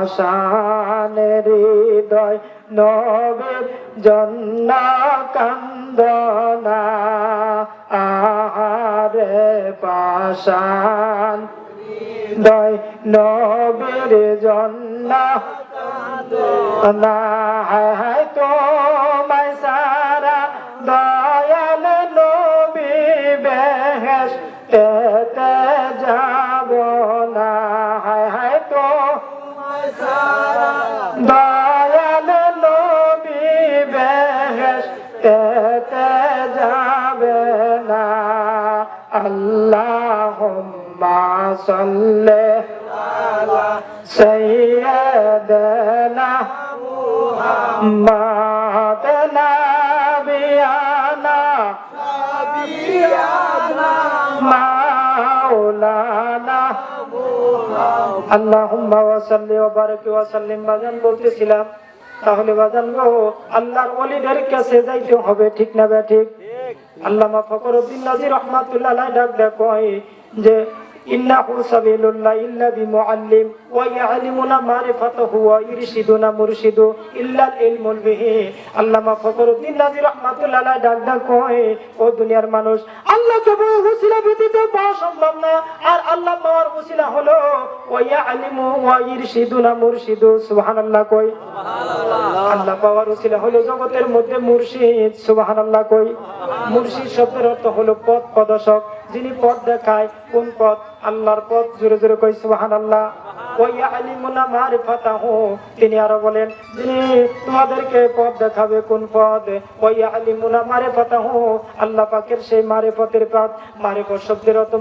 পাশানে হৃদয় নবের জন্য কান্দনা আহারে পাশান হৃদয় নবের জন্য না হায় তোমায় সারা দয়াল আলা সাইয়্যিদিনা মুহাম্মাদ নাবিয়ানা মাওলানা আল্লাহুম্মা ওয়াসাল্লি ওয়া বারাক ওয়া সাল্লিম বাজান বলতেছিলাম তাহলে বাজান গো আল্লাহর ওলিদের কাছে যাইতে হবে ঠিক না বে ঠিক? আল্লামা ফকরউদ্দিন নাজির রহমাতুল্লাহ ডাক দেখ কয় যে ইন্নাহু সাবিলুল্লাহ ইল্লা বিমুআল্লিম ওয়া ইয়ালিমুনা মারিফাতাহু ওয়া ইরশিদুনা মুরশিদু ইল্লা ইলমুল বিহি। আল্লামা ফকরউদ্দিন নাজির রহমাতুল্লাহ আলাইহি ডাক দেখ কয় ও দুনিয়ার মানুষ আল্লাহ ব্যতীত পাওয়া সম্ভব না। আর আল্লাহ পাওয়ার হলো ওয়া ওয়া ইরশিদুনা মুরশিদু। সুবহানাল্লাহ কই আল্লাহ পাওয়ার হলো জগতের মধ্যে মুর্শিদ সুবহানাল্লাহ কই মুর্শিদ শব্দের অর্থ হলো পথ প্রদর্শক। যিনি পথ দেখায়, কোন পথ? আল্লাহর পথ। জোরে জোরে কই আলিমুনা মারিফাতাহু। তিনি আরও বলেন, যিনি তোমাদেরকে পথ দেখাবে, কোন পথ? ওয়া আলিমুনা মারিফাতাহু। আল্লাহ পাকের সেই মারিফতের পথ। মারিফত শব্দের অর্থ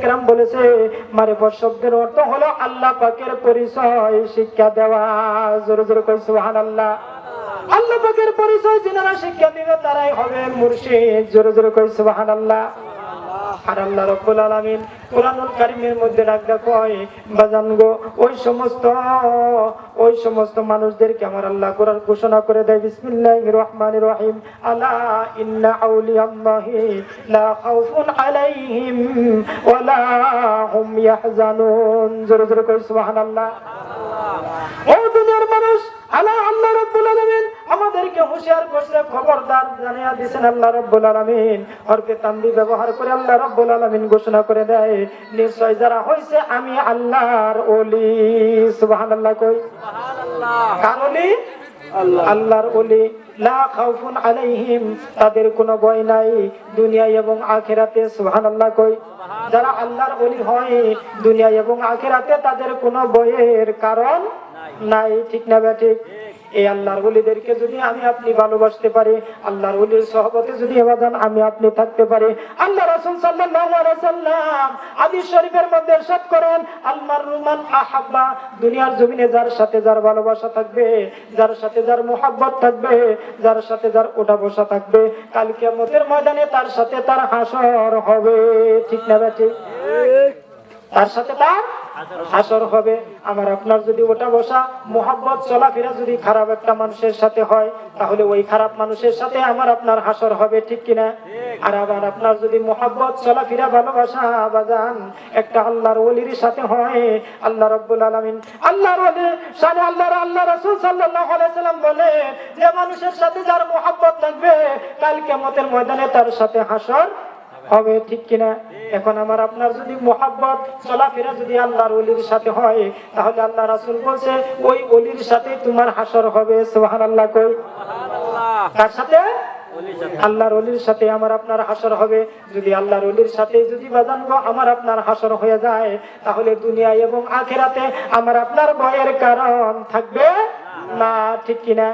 কেরাম বলেছে। মারিফত শব্দের অর্থ হলো আল্লাহ পাকের পরিচয়, শিক্ষা দেওয়া। জোরে জোরে কই, সুবহানাল্লাহ। আল্লাহ আল্লাহ পাকের পরিচয়, যিনারা শিক্ষা দিবে, তারাই হবে মুর্শিদ। জোরে জোরে কই, সুবহানাল্লাহ। আর আল্লাহ রব্বুল আলামিন কোরআনুল কারীমের মধ্যে রাখা কয় বাজান গো, ওই সমস্ত ওই সমস্ত মানুষদেরকে আমার আল্লাহ কোরআন ঘোষণা করে দেয়, বিসমিল্লাহির রহমানির রহিম। আলা ইন্না আউলিয়াল্লাহি লা খাউফুন আলাইহিম ওয়ালা হুম ইয়াহজানুন। জোরে জোরে কই সুবহানাল্লাহ। ও দুনিয়ার মানুষ, আল্লাহ আল্লাহ রাব্বুল আলামিন আমাদেরকে হুঁশিয়ার করছে খবরদার জানিয়ে দিয়েছেন আল্লাহ রাব্বুল আলামিন। হরফে তানবি ব্যবহার করে আল্লাহ রাব্বুল আলামিন ঘোষণা করে দেয় নিশ্চয় যারা হইছে আমি আল্লাহর ওলি সুবহানাল্লাহ কই। কার ওলি? আল্লাহর ওলি। লা খাউফুন আলাইহিম তাদের কোনো ভয় নাই দুনিয়া এবং আখিরাতে সুবহানাল্লাহ কই। যারা আল্লাহর ওলি হয় দুনিয়া এবং আখিরাতে তাদের কোনো ভয়ের কারণ নাই। ঠিক না ঠিক। এই আল্লাহর ওলিদেরকে যদি আমি আপনি ভালোবাসতে পারি আল্লাহর ওলির সহবতে যদি এবাদান আমি আপনি থাকতে পারি আল্লাহ রাসূল সাল্লাল্লাহু আলাইহি সাল্লাম হাদিস শরীফের মধ্যে ইরশাদ করেন আলমার রুমান আহাব্বা দুনিয়ার জমিনে যার সাথে যার ভালোবাসা থাকবে যার সাথে যার মোহাব্বত থাকবে যার সাথে যার ওঠা বসা থাকবে কাল কিয়ামতের ময়দানে তার সাথে তার হাসর হবে। ঠিক না বেঠি তার সাথে তার হাসর হবে। আমার আপনার যদি ওটা বসা, মোহাব্বত, চলাফেরা যদি খারাপ একটা মানুষের সাথে হয়, তাহলে ওই খারাপ মানুষের সাথে আমার আপনার হাসর হবে, ঠিক কিনা? আর আবার আপনার যদি মোহাব্বত, চলাফেরা, ভালোবাসা বাজান একটা আল্লাহর ওলির সাথে হয়, আল্লাহ রব্বুল আলামিন আল্লাহর আল্লাহর আল্লাহ রাসূল সাল্লাম বলে, যে মানুষের সাথে যার মোহাব্বত থাকবে কাল কিয়ামতের ময়দানে তার সাথে হাসর হবে ঠিক কিনা? এখন আমার আপনার যদি মোহাব্বত চলাফেরা যদি আল্লাহর অলির সাথে হয় তাহলে আল্লাহ রাসুল বলছে ওই অলির সাথে তোমার হাসর হবে সোহান আল্লাহ কই কার সাথে? আল্লাহর অলির সাথে আমার আপনার হাসর হবে। যদি আল্লাহর অলির সাথে যদি বাজানবো আমার আপনার হাসর হয়ে যায় তাহলে দুনিয়া এবং আখেরাতে আমার আপনার ভয়ের কারণ থাকবে না ঠিক কিনা?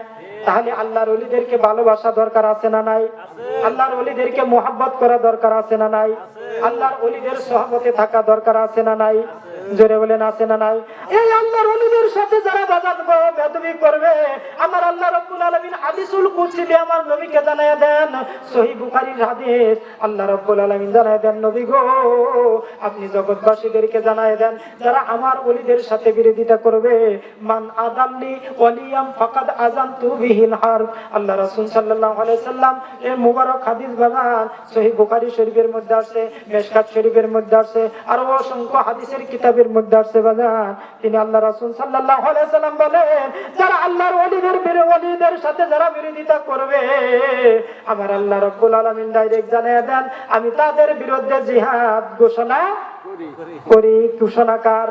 তাহলে আল্লাহর অলিদেরকে ভালোবাসা দরকার আছে না নাই? আল্লাহর অলিদেরকে মোহাব্বত করা দরকার আছে না নাই? আল্লাহর অলিদের সহমতে থাকা দরকার আছে না নাই? জোরে বলেন আছে না নাই? এই আল্লাহর অলিদের সাথে যারা বাজাত বেদবি করবে, আমার আল্লাহ রাব্বুল আলামিন হাদিসুল কুদসি দিয়ে আমার নবীকে জানায়া দেন। সহিহ বুখারীর হাদিস, আল্লাহ রাব্বুল আলামিন জানায়া দেন, নবী গো, আপনি জগৎবাসীদেরকে জানায়া দেন, যারা আমার অলিদের সাথে বিরোধিতা করবে। মান আদাল্লি ওয়ালিয়াম ফাকাদ আযানতু বিহিল হার। আল্লাহ রাসূল সাল্লাল্লাহু আলাইহি সাল্লাম এর মুবারক হাদিস বাগান সহিহ বুখারী শরীফের মধ্যে আছে, মেশকাত শরীফের মধ্যে আছে, আর অসংখ্য হাদিসের কিতাবের মধ্যে আছে বাগান তিনি আল্লাহ রাসূল আলাইহি সাল্লাম বলেন যারা আল্লাহর ওলিদের বিরো ওলিদের সাথে যারা বিরোধিতা করবে আমার আল্লাহ রাব্বুল আলামিন ডাইরেক্ট জানিয়ে দেন আমি তাদের বিরুদ্ধে জিহাদ ঘোষণা করি। ঘোষণা কার?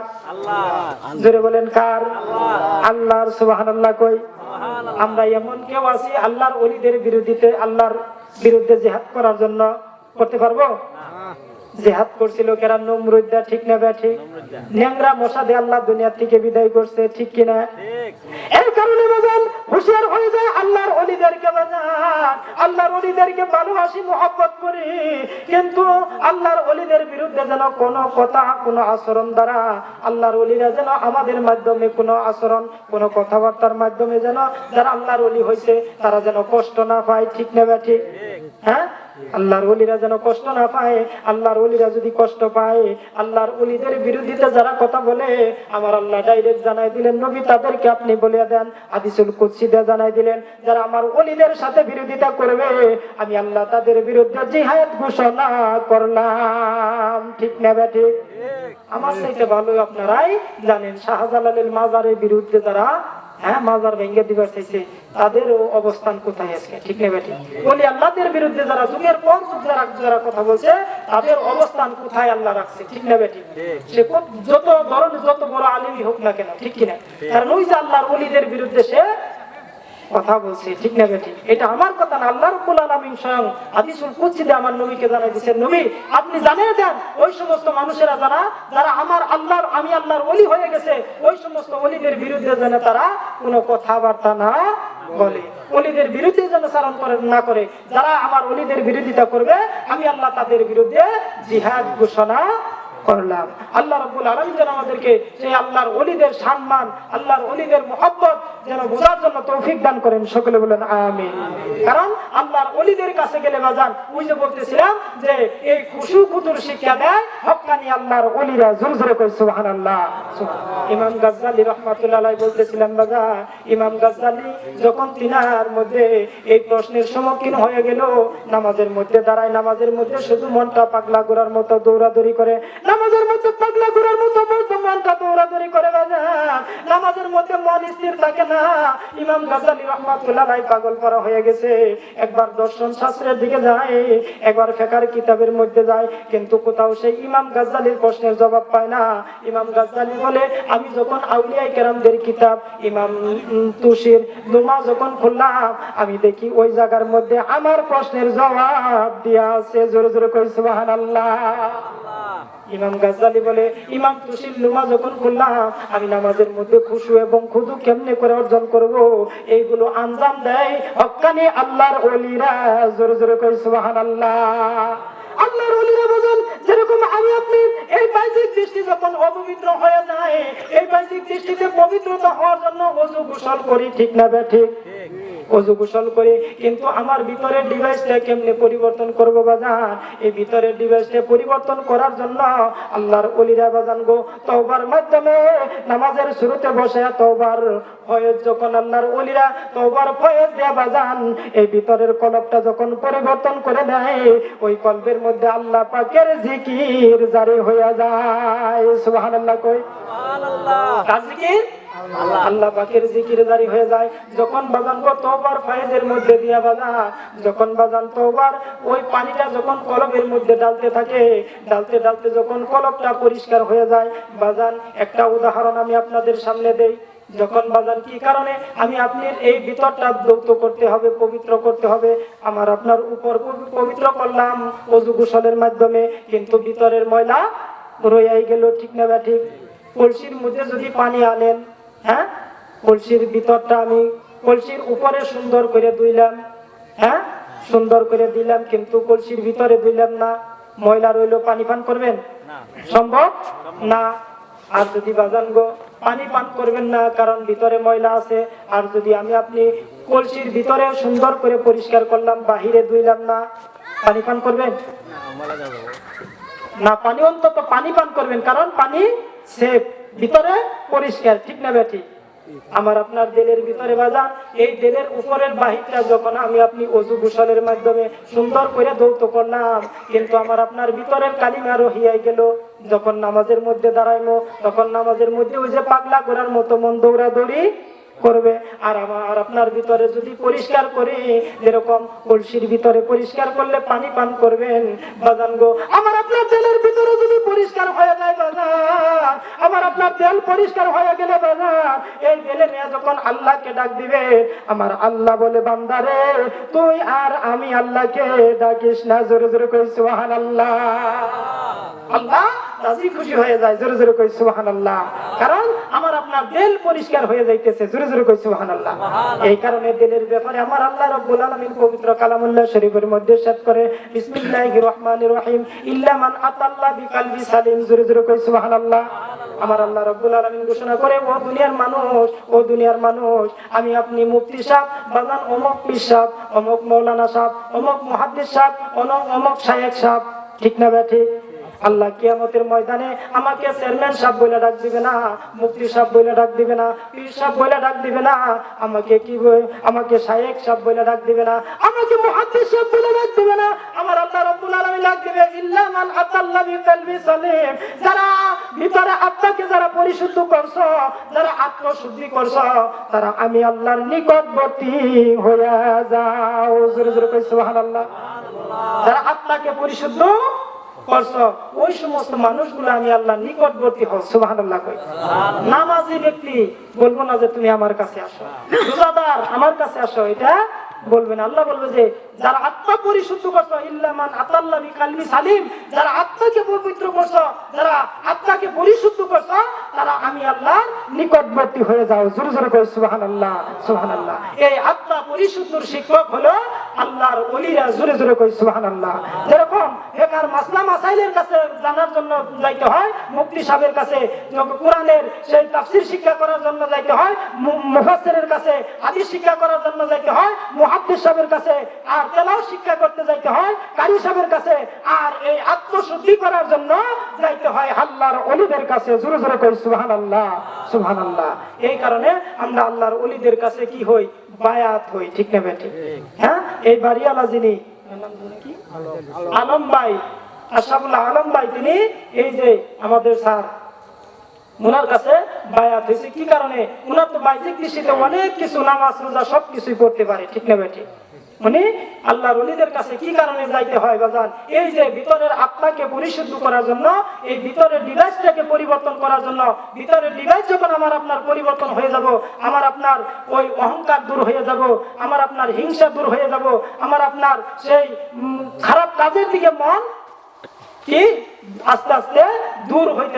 জোরে বলেন কার? আল্লাহর সুবহানাল্লাহ কই? আমরা এমন কেউ আছি আল্লাহর ওলিদের বিরোধিতে আল্লাহর বিরুদ্ধে জিহাদ করার জন্য করতে পারব? জেহাদ করছিল কেরা নমরুদ্দা ঠিক না ব্যা ঠিক? ন্যাংরা মশা দিয়ে আল্লাহ দুনিয়া থেকে বিদায় করছে ঠিক কিনা? এই কারণে বাজান হুঁশিয়ার হয়ে যায় আল্লাহর অলিদেরকে বাজান। আল্লাহর অলিদেরকে ভালোবাসি মোহাব্বত করি। কিন্তু আল্লাহর অলিদের বিরুদ্ধে যেন কোনো কথা কোনো আচরণ দ্বারা আল্লাহর অলিরা যেন আমাদের মাধ্যমে কোনো আচরণ কোনো কথাবার্তার মাধ্যমে যেন যারা আল্লাহর অলি হয়েছে তারা যেন কষ্ট না পায় ঠিক না ব্যা ঠিক। হ্যাঁ? আল্লাহর ওলিরা যেন কষ্ট না পায় আল্লাহর ওলিরা যদি কষ্ট পায় আল্লাহর ওলিদের বিরোধিতা যারা কথা বলে আমার আল্লাহ ডাইরেক্ট জানাই দিলেন নবী তাদেরকে আপনি বলে দেন আদিসুল কুৎসিদা জানাই দিলেন যারা আমার ওলিদের সাথে বিরোধিতা করবে আমি আল্লাহ তাদের বিরুদ্ধে জিহাদ ঘোষণা করলাম। ঠিক না বেটি আমার চাইতে ভালো আপনারাই জানেন শাহজালালের মাজারের বিরুদ্ধে যারা হ্যাঁ মাজার ভেঙ্গে দিবার চাইছে তাদের অবস্থান কোথায় আজকে ঠিক নেবে ঠিক বলি, আল্লাহদের বিরুদ্ধে যারা যুগের পর যুগ যারা যারা কথা বলছে, তাদের অবস্থান কোথায় আল্লাহ রাখছে? ঠিক নেবে ঠিক সে যত ধরনের, যত বড় আলিমই হোক না কেন, ঠিক কিনা? কারণ ওই যে আল্লাহর অলিদের বিরুদ্ধে সে কথা বলছে, ঠিক না বেটি এটা আমার কথা না, আল্লাহ রব্বুল আলামিন স্বয়ং হাদিসুল কুদসিতে আমার নবীকে জানাই দিয়েছেন, নবী, আপনি জানিয়ে দেন, ওই সমস্ত মানুষেরা যারা যারা আমার আল্লাহর, আমি আল্লাহর ওলি হয়ে গেছে, ওই সমস্ত ওলিদের বিরুদ্ধে যেন তারা কোনো কথাবার্তা না বলে অলিদের বিরুদ্ধে যেন করে, না করে, যারা আমার অলিদের বিরোধিতা করবে, আমি আল্লাহ তাদের বিরুদ্ধে জিহাদ ঘোষণা করলাম। আল্লাহ রব্বুল আলম যেন আমাদেরকে সেই আল্লাহর অলিদের সম্মান, আল্লাহর অলিদের মোহাব্বত যেন বোঝার জন্য তৌফিক দান করেন। সকলে বলেন আমি কারণ আল্লাহর অলিদের কাছে গেলে বাজান ওই যে বলতেছিলাম যে, এই খুশু কুতুর শিক্ষা দেয় হকানি আল্লাহর অলিরা জোর জোরে করে সুবহান আল্লাহ ইমাম গাজ্জালি রহমাতুল্লাহ আলাইহি বলতেছিলেন বাজা ইমাম গাজ্জালি যখন তিনার মধ্যে এই প্রশ্নের সম্মুখীন হয়ে গেল, নামাজের মধ্যে দাঁড়ায়, নামাজের মধ্যে শুধু মনটা পাগলা গোড়ার মতো দৌড়াদৌড়ি করে নামাজের মধ্যে পাগলা গোড়ার মতো বলতো মনটা দৌড়াদৌড়ি করে বাজা নামাজের মধ্যে মন স্থির থাকে না। ইমাম গাজ্জালি রহমাতুল্লাহ পাগল করা হয়ে গেছে। একবার দর্শন শাস্ত্রের দিকে যায়, একবার ফেকার কিতাবের মধ্যে যায়, কিন্তু কোথাও সেই ইমাম গাজ্জালির প্রশ্নের জবাব পায় না। ইমাম গাজ্জালি বলে, আমি যখন আউলিয়াই কেরামদের কিতাব, ইমাম তুষির লুমা যখন খুললাম, আমি দেখি ওই জায়গার মধ্যে আমার প্রশ্নের জবাব দিয়া আছে। জোরে জোরে কই, সুবহানাল্লাহ। ইমাম গাজ্জালি বলে, ইমাম তুষির লুমা যখন খুললাম, আমি নামাজের মধ্যে খুশু এবং খুদু কেমনে করে অর্জন করব? এইগুলো আঞ্জাম দেয় হক্কানি আল্লাহর ওলিরা। জোরে জোরে কই সুবহানাল্লাহ। আল্লাহর ওলিরা বলেন, যেরকম আমি আপনি, এই বাহ্যিক দৃষ্টি যখন অপবিত্র হয়ে যায়, এই দৃষ্টিতে পবিত্রতা হওয়ার জন্য অজু গোসল করি, ঠিক না ঠিক। অজু গোসল করি কিন্তু আমার ভিতরের ডিভাইসটা কেমনে পরিবর্তন করব বাজান? এই ভিতরের ডিভাইসটা পরিবর্তন করার জন্য আল্লাহর অলিরা বাজান গো তওবার মাধ্যমে নামাজের শুরুতে বসে তওবার ফয়েজ যখন আল্লাহর অলিরা তওবার ফয়েজ দেয়া বাজান এই ভিতরের কলবটা যখন পরিবর্তন করে দেয় ওই কলবের মধ্যে আল্লাহ পাকের জিকির জারি হয়ে যায়। সুবহানাল্লাহ কই? কার জিকির আল্লাহ। জিকির হয়ে যায়। যখন তোবার ফায়েজের মধ্যে দিয়া বাজা, যখন তোবার ওই পানিটা যখন মধ্যে ডালতে থাকে, ডালতে ডালতে যখন পরিষ্কার হয়ে যায়, বাজান, একটা উদাহরণ আমি আপনাদের সামনে দেই। যখন বাজান, কি কারণে? আমি আপনার এই ভিতরটা দৌত করতে হবে, পবিত্র করতে হবে। আমার আপনার উপর পবিত্র করলাম অজু গোসলের মাধ্যমে, কিন্তু ভিতরের ময়লা রইয়াই গেল ঠিক না ঠিক? কলসির মধ্যে যদি পানি আনেন হ্যাঁ? কলসির ভিতরটা আমি কলসির উপরে সুন্দর করে ধুইলাম হ্যাঁ? সুন্দর করে দিলাম কিন্তু কলসির ভিতরে ধুইলাম না। ময়লা রইল পানি পান করবেন? সম্ভব? না। আর যদি বাজান গো পানি পান করবেন না কারণ ভিতরে ময়লা আছে। আর যদি আমি আপনি কলসির ভিতরে সুন্দর করে পরিষ্কার করলাম বাহিরে ধুইলাম না পানি পান করবেন? না পানি অন্তত পানি পান করবেন কারণ পানি সেফ। ভিতরে পরিষ্কার, ঠিক না বেটি আমার আপনার দেলের ভিতরে বাজান, এই দেলের উপরের বাহিরটা যখন আমি আপনি অজু গোসলের মাধ্যমে সুন্দর করে দৌত করলাম, কিন্তু আমার আপনার ভিতরের কালিমা রহিয়াই গেল। যখন নামাজের মধ্যে দাঁড়াইলো তখন নামাজের মধ্যে ওই যে পাগলা করার মতো মন দৌড়াদৌড়ি করবে। আর আমার আপনার ভিতরে যদি পরিষ্কার করি, যেরকম কলসির ভিতরে পরিষ্কার করলে পানি পান করবেন, বাজান গো, আমার আপনার তেলের ভিতরে যদি পরিষ্কার হয়ে যায় বাজান, আমার আপনার তেল পরিষ্কার হয়ে গেলে বাজান, এই তেলে নিয়ে যখন আল্লাহকে ডাক দিবে, আমার আল্লাহ বলে বান্দারে তুই আর আমি আল্লাহকে ডাকিস না, জোরে জোরে কই সুবহান আল্লাহ আল্লাহ রাজি খুশি হয়ে যায়, জোরে জোরে কই সুবহান আল্লাহ কারণ আমার আপনার দিল পরিষ্কার হয়ে যাইতেছে, জোরে জোরে কই সুবহান আল্লাহ এই কারণে দিলের ব্যাপারে আমার আল্লাহ রাব্বুল আলামিন পবিত্র কালামুল্লাহ শরীফের মধ্যে সাত করে বিসমিল্লাহির রহমানির রহিম ইল্লা মান আতাল্লাহ বিকালবি সালিম। জোরে জোরে কই সুবহান আল্লাহ আমার আল্লাহ রাব্বুল আলামিন ঘোষণা করে ও দুনিয়ার মানুষ ও দুনিয়ার মানুষ আমি আপনি মুফতি সাহেব বাজান অমক পীর সাহেব অমক মৌলানা সাহেব অমক মুহাদ্দিস সাহেব অমক অমক শায়েখ সাহেব। ঠিক না ব্যাঠিক আল্লাহ কিয়ামতের ময়দানে আমাকে চেয়ারম্যান সাহেব বলে ডাক দিবে না, মুফতি সাহেব বলে ডাক দিবে না, পীর সাহেব বলে ডাক দিবে না, আমাকে কি আমাকে শায়েক সাহেব বলে ডাক দিবে না, আমাকে মুহাদ্দিস সাহেব বলে ডাক দিবে না, আমার আল্লাহ রাব্বুল আলামিন ডাক দিবে, ইল্লা মান আতাল্লাহ বিকলবি সালিম যারা ভিতরে আত্মাকে যারা পরিশুদ্ধ করছ, যারা আত্মশুদ্ধি করছ, তারা আমি আল্লাহর নিকটবর্তী হয়ে যাও। জোরে জোরে কই সুবহানাল্লাহ। যারা আত্মাকে পরিশুদ্ধ করছ ওই সমস্ত মানুষগুলো আমি আল্লাহ নিকটবর্তী হও সুবহানাল্লাহ কই। নামাজি ব্যক্তি বলব না যে তুমি আমার কাছে আসো। রোজাদার আমার কাছে আসো এটা বলবেন আল্লাহ বলবে যে যারা আত্মা পরিশুদ্ধ করছ ইল্লামান আতাল্লাহ বিকালবি সালিম, যারা আত্মাকে পবিত্র করছ, যারা আত্মাকে পরিশুদ্ধ করছ, তারা আমি আল্লাহ নিকটবর্তী হয়ে যাও। জোরে জোরে করে সুবহানাল্লাহ সুবহানাল্লাহ। এই আত্মা পরিশুদ্ধর শিক্ষক হলো আল্লাহর ওলিরা। জোরে জোরে কই, সুবহানাল্লাহ। যেরকম বেকার মাসলা মাসাইলের কাছে জানার জন্য যাইতে হয়, মুফতি সাহেবের কাছে কোরআনের সেই তাফসীর শিক্ষা করার জন্য যাইতে হয় মুফাসসিরের কাছে হাদিস শিক্ষা করার জন্য যাইতে হয়, মুহাদ্দিস সাহেবের কাছে আর তেলাওয়াত শিক্ষা করতে যাইতে হয় কারি সাহেবের কাছে। আর এই আত্মশুদ্ধি করার জন্য যাইতে হয় আল্লাহর ওলিদের কাছে। জোরে জোরে কই সুবহানাল্লাহ সুবহানাল্লাহ। এই কারণে আমরা আল্লাহর অলিদের কাছে কি হই? বায়াত হই ঠিক না বেঠিক? হ্যাঁ? এই বাড়িওয়ালা যিনি? আলম ভাই আশরাফুল্লাহ আলম ভাই তিনি এই যে আমাদের স্যার ওনার কাছে বায়াত হয়েছে। কি কারণে? তো দৃষ্টিতে অনেক কিছু, নামাজ, রোজা সব কিছুই করতে পারে, ঠিক না বেটি উনি কাছে কি কারণে যাইতে হয় বাজান? এই যে ভিতরের আত্মাকে পরিশুদ্ধ করার জন্য, এই ভিতরের ডিভাইসটাকে পরিবর্তন করার জন্য, ভিতরের ডিভাইস যখন আমার আপনার পরিবর্তন হয়ে যাব, আমার আপনার ওই অহংকার দূর হয়ে যাব, আমার আপনার হিংসা দূর হয়ে যাব, আমার আপনার সেই খারাপ কাজের দিকে মন কি আস্তে আস্তে দূর হইতে